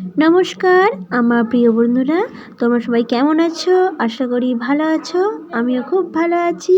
নমস্কার, আমার প্রিয় বন্ধুরা, তোমরা সবাই কেমন আছো? আশা করি ভালো আছো, আমিও খুব ভালো আছি।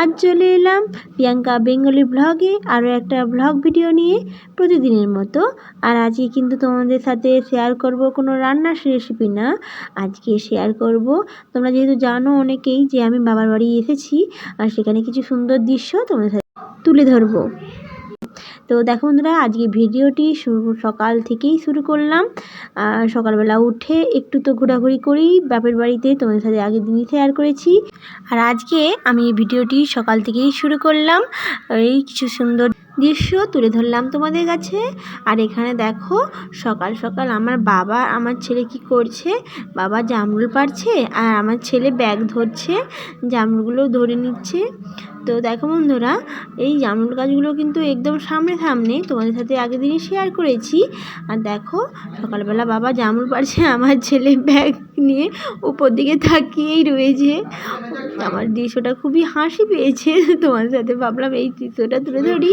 আজ চলে এলাম প্রিয়াঙ্কা বেঙ্গলি ব্লগে আরও একটা ব্লগ ভিডিও নিয়ে প্রতিদিনের মতো। আর আজকে কিন্তু তোমাদের সাথে শেয়ার করব কোনো রান্নার রেসিপি না। আজকে শেয়ার করব, তোমরা যেহেতু জানো অনেকেই যে আমি বাবার বাড়ি এসেছি, আর সেখানে কিছু সুন্দর দৃশ্য তোমাদের সাথে তুলে ধরবো। তো দেখো বন্ধুরা, আজকে ভিডিওটি সকাল থেকেই শুরু করলাম। আর সকালবেলা উঠে একটু তো ঘোরাঘুরি করি, বাপের বাড়িতে তোমাদের সাথে আগের দিনই শেয়ার করেছি। আর আজকে আমি ভিডিওটি সকাল থেকেই শুরু করলাম। এই কিছু সুন্দর দৃশ্য তুলে ধরলাম তোমাদের কাছে। আর এখানে দেখো, সকাল সকাল আমার বাবা, আমার ছেলে কি করছে? বাবা জামরুল পাড়ছে আর আমার ছেলে ব্যাগ ধরছে, জামরুলগুলো ধরে নিচ্ছে। তো দেখো বন্ধুরা, এই জামরুল গাছগুলো কিন্তু একদম সামনে সামনে তোমাদের সাথে আগের দিনই শেয়ার করেছি। আর দেখো, সকালবেলা বাবা জামরুল পাড়ছে আমার ছেলে ব্যাগ নিয়ে উপর দিকে তাকিয়েই রয়েছে। আমার দৃশ্যটা খুবই হাসি পেয়েছে। তোমাদের সাথে ভাবলাম এই দৃশ্যটা তুলে ধরি।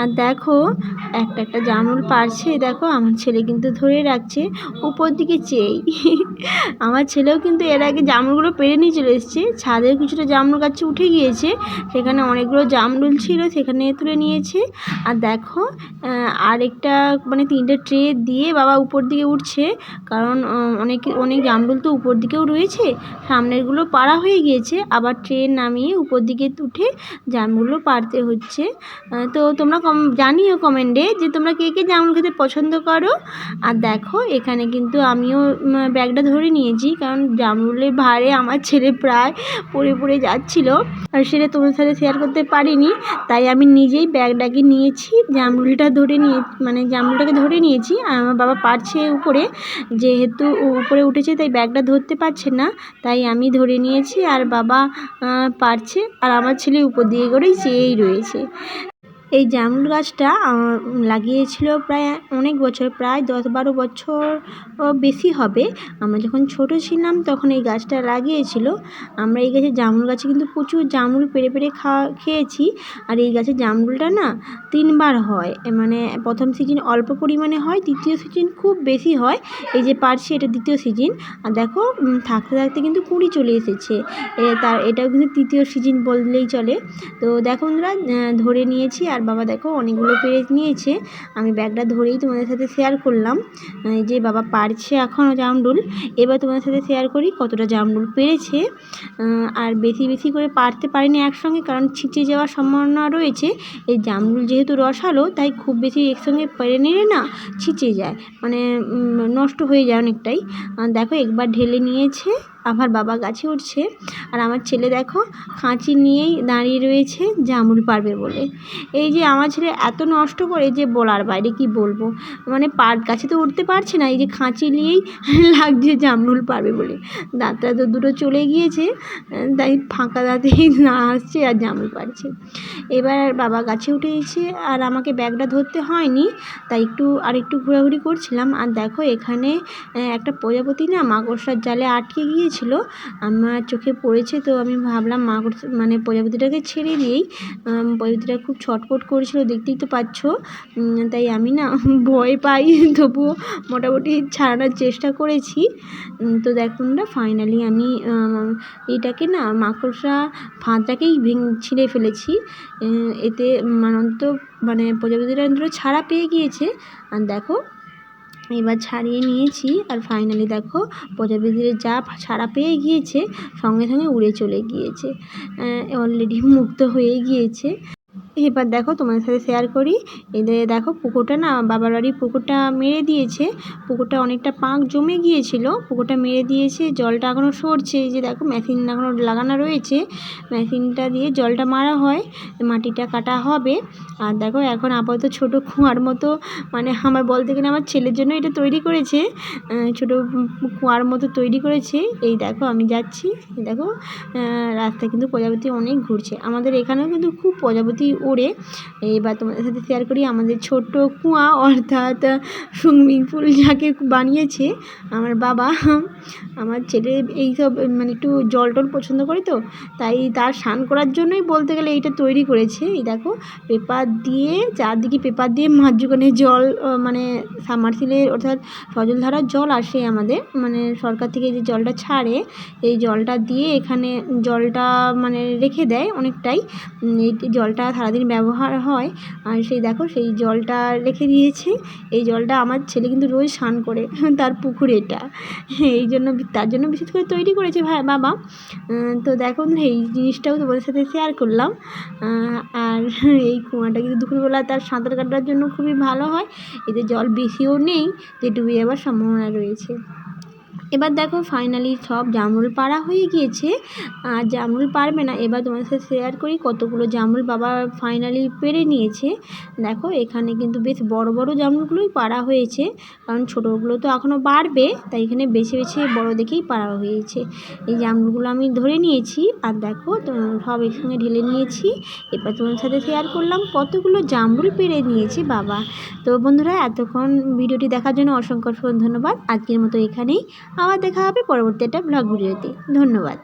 আর দেখো, একটা একটা জামরুল পারছে। দেখো, আমার ছেলে কিন্তু ধরে রাখছে। উপর দিকে চেয়েই আমার ছেলেও কিন্তু এর আগে জামরুলগুলো পেরে নিয়ে চলে এসছে। ছাদের কিছুটা জামরুল গাছে উঠে গিয়েছে। সেখানে অনেকগুলো জামরুল ছিল, সেখানে তুলে নিয়েছে। আর দেখো আরেকটা মানে তিনটে ট্রে দিয়ে বাবা উপর দিকে উঠছে। কারণ অনেক অনেক জামরুল তো উপর দিকেও রয়েছে। সামনেরগুলো পাড়া হয়ে গিয়েছে। আবার ট্রে নামিয়ে উপর দিকে উঠে জামগুলো পারতে হচ্ছে। তো তোমরা কম, জানিও কমেন্টে যে তোমরা কে কে জামরুল খেতে পছন্দ করো। আর দেখো, এখানে কিন্তু আমিও ব্যাগটা ধরে নিয়েছি, কারণ জামরুলের ভারে আমার ছেলে প্রায় পড়ে পড়ে যাচ্ছিল, আর সেটা তোমার সাথে শেয়ার করতে পারিনি। তাই আমি নিজেই ব্যাগটাকে নিয়েছি জামরুলটা ধরে নিয়ে মানে জামরুলটাকে ধরে নিয়েছি, আর আমার বাবা পারছে উপরে, যেহেতু উপরে উঠেছে, তাই ব্যাগটা ধরতে পারছে না, তাই আমি ধরে নিয়েছি, আর বাবা পারছে, আর আমার ছেলে উপর দিয়ে করেই চেয়েই রয়েছে। এই জামরুল গাছটা লাগিয়েছিল প্রায় অনেক বছর, প্রায় দশ বারো বছর বেশি হবে। আমরা যখন ছোট ছিলাম তখন এই গাছটা লাগিয়েছিল। আমরা এই গাছের জামরুল গাছে কিন্তু প্রচুর জামরুল পেরে পেরে খাওয়া, খেয়েছি। আর এই গাছের জামরুলটা না তিনবার হয়। মানে প্রথম সিজন অল্প পরিমাণে হয়, দ্বিতীয় সিজন খুব বেশি হয়। এই যে পারছি এটা দ্বিতীয় সিজন আর দেখো থাকতে থাকতে কিন্তু কুঁড়ি চলে এসেছে। তার, এটাও কিন্তু তৃতীয় সিজন বললেই চলে। তো দেখো বন্ধুরা ধরে নিয়েছি আর বাবা দেখো অনেকগুলো পেরে নিয়েছে। আমি ব্যাগটা ধরেই তোমাদের সাথে শেয়ার করলাম। যে বাবা পারছে এখনও জামরুল এবার তোমাদের সাথে শেয়ার করি কতটা জামরুল পেরেছে। আর বেশি বেশি করে পারতে পারিনি একসঙ্গে কারণ ছিঁচে যাওয়ার সম্ভাবনা রয়েছে। এই জামরুল যেহেতু রসালো, তাই খুব বেশি একসঙ্গে পেরে নিলে না ছিঁচে যায়। মানে নষ্ট হয়ে যায় অনেকটাই। দেখো একবার ঢেলে নিয়েছে। আমার বাবা গাছে উঠছে আর আমার ছেলে দেখো খাঁচি নিয়েই দাঁড়িয়ে রয়েছে জামরুল পারবে বলে। এই যে আমার ছেলে এত নষ্ট করে যে বলার বাইরে কি বলব? মানে পাট গাছে তো উঠতে পারছে না, এই যে খাঁচি নিয়েই লাগছে জামরুল পারবে বলে। দাঁতটা তো দুটো চলে গিয়েছে, তাই ফাঁকা দাঁতেই না আসছে আর জামরুল পারছে। এবার বাবা গাছে উঠে আর আমাকে ব্যাগটা ধরতে হয়নি, তাই একটু আর একটু ঘোরাঘুরি করছিলাম। আর দেখো এখানে একটা প্রজাপতি না মাকড়সার জালে আটকে গিয়েছে। ছিল, আমার চোখে পড়েছে, তো আমি ভাবলাম মা মানে প্রজাপতিটাকে ছেড়ে দিয়েই প্রজাপতিটা খুব ছটফট করেছিল, দেখতেই তো পাচ্ছ তাই আমি না ভয় পাই, তবুও মোটামুটি ছাড়ানোর চেষ্টা করেছি তো দেখুন না ফাইনালি আমি এটাকে না মাকড়সা ফাঁদটাকেই ছিঁড়ে ফেলেছি এতে মানে মানে প্রজাপতিটা ছাড়া পেয়ে গিয়েছে, আর দেখো এবার ছাড়িয়ে নিয়েছি আর ফাইনালি দেখো প্রজাপতির যা ছাড়া পেয়ে গিয়েছে সঙ্গে সঙ্গে উড়ে চলে গিয়েছে। অলরেডি মুক্ত হয়ে গিয়েছে। এবার দেখো তোমাদের সাথে শেয়ার করি। এদের দেখো পুকুরটা না, বাবার বাড়ির পুকুরটা মেরে দিয়েছে। পুকুরটা অনেকটা পাঁক জমে গিয়েছিল। পুকুরটা মেরে দিয়েছে, জলটা এখনও সরছে। যে দেখো মেশিন এখনও লাগানো রয়েছে। মেশিনটা দিয়ে জলটা মারা হয়, মাটিটা কাটা হবে। আর দেখো এখন আপাতত ছোটো কুয়ার মতো মানে আমার বলতে গেলে আমার ছেলের জন্য এটা তৈরি করেছে। ছোটো কুয়ার মতো তৈরি করেছে। এই দেখো আমি যাচ্ছি। দেখো রাস্তায় কিন্তু প্রজাপতি অনেক ঘুরছে। আমাদের এখানেও কিন্তু খুব প্রজাপতি ওড়ে এবার তোমাদের সাথে শেয়ার করি, আমাদের ছোট্ট কুয়া অর্থাৎ সুইমিং পুল যাকে বানিয়েছে, আমার বাবা, আমার ছেলে এইসব মানে একটু জল টল পছন্দ করে তো, তাই তার স্নান করার জন্যই বলতে গেলে এইটা তৈরি করেছে। এই দেখো, পেপার দিয়ে, চারদিকে পেপার দিয়ে মাঝখানে জল মানে সাবমার্সিলের অর্থাৎ সজলধারার জল আসে আমাদের মানে সরকার থেকে যে জলটা ছাড়ে, এই জলটা দিয়ে এখানে জলটা মানে রেখে দেয় অনেকটাই। এই জলটা সারাদিন ব্যবহার হয়। আর সেই দেখো, সেই জলটা রেখে দিয়েছে। এই জলটা আমার ছেলে কিন্তু রোজ স্নান করে, তার পুকুর এটা। এই জন্য, তার জন্য বিশেষ করে তৈরি করেছে ভাই বাবা। তো দেখো এই জিনিসটাও তোমাদের সাথে শেয়ার করলাম। আর এই কুয়াটা কিন্তু দুপুরবেলা তার সাঁতার কাটার জন্য খুবই ভালো হয়। এতে জল বেশিও নেই যে ডুবে যাওয়ার সম্ভাবনা রয়েছে। এবার দেখো ফাইনালি সব জামরুল পাড়া হয়ে গিয়েছে। আর জামরুল পারবে না। এবার তোমার সাথে শেয়ার করি কতগুলো জামরুল বাবা ফাইনালি পেরে নিয়েছে। দেখো এখানে কিন্তু বেশ বড় বড় জামরুলগুলোই পাড়া হয়েছে। কারণ ছোটোগুলো তো এখনও বাড়বে, তাই এখানে বেছে বেছে বড় দেখেই পাড়া হয়েছে। এই জামরুলগুলো আমি ধরে নিয়েছি। আর দেখো সব একসঙ্গে ঢেলে নিয়েছি। এবার তোমার সাথে শেয়ার করলাম কতগুলো জামরুল পেরে নিয়েছে বাবা। তো বন্ধুরা, এতক্ষণ ভিডিওটি দেখার জন্য অসংখ্য অসংখ্য ধন্যবাদ। আজকের মতো এখানেই। আবার দেখা হবে পরবর্তী একটা ব্লগ ভিডিওতে। ধন্যবাদ।